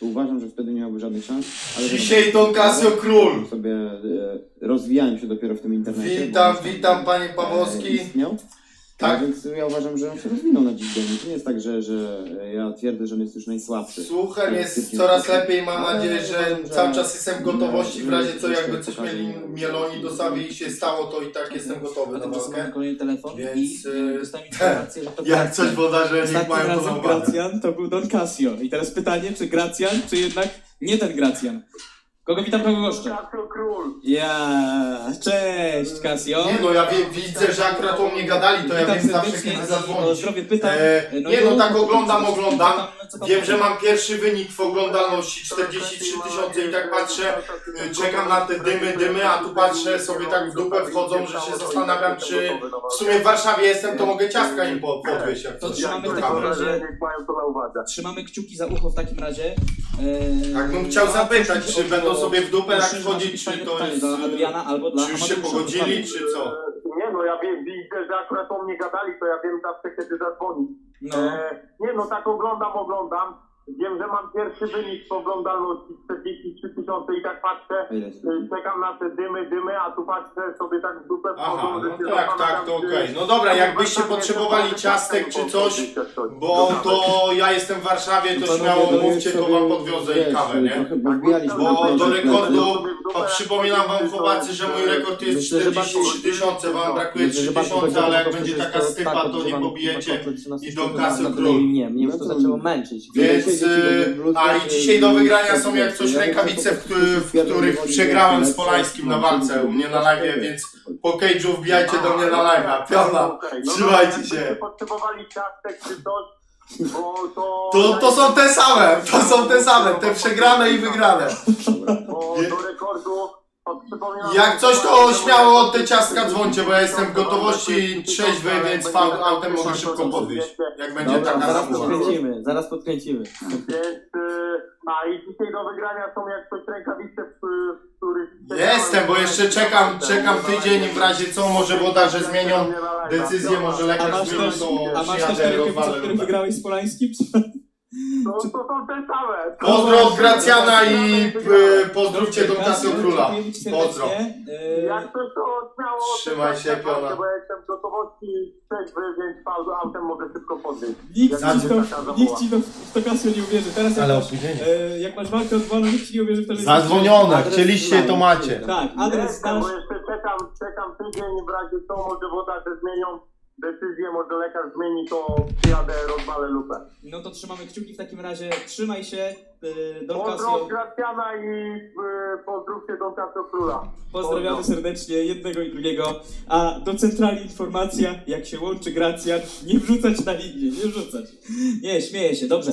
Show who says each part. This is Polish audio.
Speaker 1: to uważam, że wtedy nie miałby żadnych szans. Ale
Speaker 2: Dzisiaj Don Casio Król.
Speaker 1: sobie e, rozwijałem się dopiero w tym internecie.
Speaker 2: Witam, witam panie
Speaker 1: e,
Speaker 2: Pawłowski.
Speaker 1: Istniał.
Speaker 2: Tak.
Speaker 1: Tak. Więc ja uważam, że on się rozwinął na dziś dzień. To nie jest tak, że, że ja twierdzę, że on jest już najsłabszy.
Speaker 2: Słucham jest coraz lepiej, mam
Speaker 1: Ale
Speaker 2: nadzieję, że
Speaker 1: uważam, że-
Speaker 2: cały czas jestem w gotowości, w razie co jakby coś mieli mieloni do Sawi i się stało, to i tak jestem gotowy
Speaker 3: A
Speaker 2: na
Speaker 3: tymczasem
Speaker 2: walkę.
Speaker 3: kolejny telefon
Speaker 2: Więc,
Speaker 3: i
Speaker 2: y,
Speaker 3: dostałem informację, że to
Speaker 2: Jak coś woda, że niech
Speaker 4: Ostatnim
Speaker 2: mają to na
Speaker 4: razem
Speaker 2: uwadze.
Speaker 4: Gracjan to był Don Casio. I teraz pytanie, czy Gracjan, czy jednak nie ten Gracjan? Kogo witam, kogo goszczę?
Speaker 5: Casio Król.
Speaker 4: Ja, cześć Casio.
Speaker 2: Nie no, ja wie, widzę, że akurat o mnie gadali, to ja wiem zawsze
Speaker 4: serdecznie
Speaker 2: kiedy
Speaker 4: i o
Speaker 2: zadzwonić.
Speaker 4: zdrowie pytam.
Speaker 2: E, nie no,
Speaker 4: i-
Speaker 2: tak oglądam, oglądam. Wiem, że mam pierwszy wynik w oglądalności 43 tysiące i tak patrzę, czekam na te dymy, dymy, a tu patrzę sobie tak w dupę wchodzą, że się zastanawiam, czy w sumie w Warszawie jestem, to mogę ciastka im po- podwieźć, jak
Speaker 4: To
Speaker 2: coś
Speaker 4: trzymamy w takim razie-
Speaker 5: Niech mają to na uwadze.
Speaker 4: Trzymamy kciuki za ucho w takim razie.
Speaker 2: Tak bym chciał zapytać, czy będą sobie w dupę
Speaker 4: Krzyża,
Speaker 2: wchodzić, czy to
Speaker 4: pytanie
Speaker 2: jest...
Speaker 4: Dla Adriana albo dla
Speaker 2: Czy już się
Speaker 4: Amadeusza,
Speaker 2: pogodzili, czy co?
Speaker 5: Nie no, ja wiem, widzę, że akurat o mnie gadali, to ja wiem zawsze kiedy zadzwonić.
Speaker 4: No.
Speaker 5: E, nie no, tak oglądam, oglądam. Wiem, że mam pierwszy wynik w oglądalności 43 tysiące i tak patrzę,
Speaker 1: A ile jest?
Speaker 5: e, czekam na te dymy, dymy, a tu patrzę sobie tak w dupę
Speaker 2: Aha,
Speaker 5: wchodzą, że
Speaker 2: no
Speaker 5: się
Speaker 2: tak, tak,
Speaker 5: zastanawiam,
Speaker 2: to
Speaker 5: czy-
Speaker 2: okej. No dobra, jakbyście potrzebowali ciastek
Speaker 5: to
Speaker 2: czy coś, bo to ja jestem w Warszawie, to śmiało mówcie, to wam podwiozę i kawę, nie?
Speaker 1: Trochę wbijaliśmy
Speaker 2: Bo
Speaker 1: na
Speaker 2: do rekordu,
Speaker 1: plecy.
Speaker 2: o, przypominam wam chłopacy, że mój rekord jest
Speaker 1: Myślę, że
Speaker 2: 43 tysiące, wam brakuje
Speaker 1: Myślę,
Speaker 2: 3
Speaker 1: że bardziej
Speaker 2: tysiące, ale jak
Speaker 1: to,
Speaker 2: będzie taka
Speaker 1: to
Speaker 2: stypa,
Speaker 1: tak,
Speaker 2: to nie pobijecie
Speaker 1: chyba 13
Speaker 2: i do kasy król.
Speaker 3: Nie, mnie już
Speaker 1: No
Speaker 3: to
Speaker 1: to-
Speaker 3: zaczęło męczyć.
Speaker 2: Więc, y, a i dzisiaj do wygrania są jak coś rękawice, w, w których przegrałem z Polańskim na walce u mnie na live, więc po cage'u wbijajcie do mnie na live'a. Piona,
Speaker 5: Okej, no
Speaker 2: trzymajcie się.
Speaker 5: potrzebowali ciastek czy coś, bo to...
Speaker 2: To, to są te same, to są te same, te przegrane i wygrane.
Speaker 5: Bo do rekordu.
Speaker 2: Jak coś, to śmiało od te ciastka dzwońcie, bo ja jestem w gotowości trzeźwy, więc fa- autem mogę szybko podwieźć. Jak będzie
Speaker 3: Dobra,
Speaker 2: taka
Speaker 3: zaraz podkręcimy, zaraz podkręcimy.
Speaker 5: Więc... y, A i dzisiaj do wygrania są jak coś rękawice, w, w których...
Speaker 2: Jestem, bo jeszcze czekam, czekam tydzień w razie co, może woda, że zmienią decyzję, może
Speaker 4: A
Speaker 2: lekarz
Speaker 4: masz
Speaker 2: zmienił,
Speaker 4: też,
Speaker 2: to
Speaker 4: a masz też te
Speaker 2: przyjadę,
Speaker 4: rękawice,
Speaker 2: rozwalę
Speaker 4: które
Speaker 2: lubę.
Speaker 4: wygrałeś z Polańskim?
Speaker 5: To, to są te same.
Speaker 2: Pozdro od Gracjana i y, pozdrówcie do Casio Króla. Pozdro.
Speaker 4: E,
Speaker 5: Jak coś, to śmiało...
Speaker 2: Trzymaj się, piona.
Speaker 5: Bo jestem w gotowości trzeźwy, więc autem mogę szybko podwieźć.
Speaker 4: Nikt
Speaker 5: Jak
Speaker 4: ci, to,
Speaker 5: taka zawoła.
Speaker 4: nikt ci to, w to Casio nie uwierzy. Teraz jak,
Speaker 2: Ale
Speaker 4: masz,
Speaker 2: opóźnienie.
Speaker 4: e, jak masz walkę odwołaną, nikt ci nie uwierzy w to, że
Speaker 2: Zadzwonione, chcieliście, to macie.
Speaker 4: Tak, adres
Speaker 5: Jestem,
Speaker 4: znasz.
Speaker 5: bo jeszcze czekam, czekam tydzień, w razie co, może wodarze zmienią decyzję, może lekarz zmieni, to przyjadę, rozwalę lupę.
Speaker 4: No to trzymamy kciuki w takim razie. Trzymaj się, e, Don Casio.
Speaker 5: Gracjana i y, pozdrówcie Don Casio Króla.
Speaker 4: Pozdrawiamy serdecznie jednego i drugiego. A do centrali informacja, jak się łączy Gracjan, nie wrzucać na linię, nie wrzucać. Nie, śmieję się, dobrze.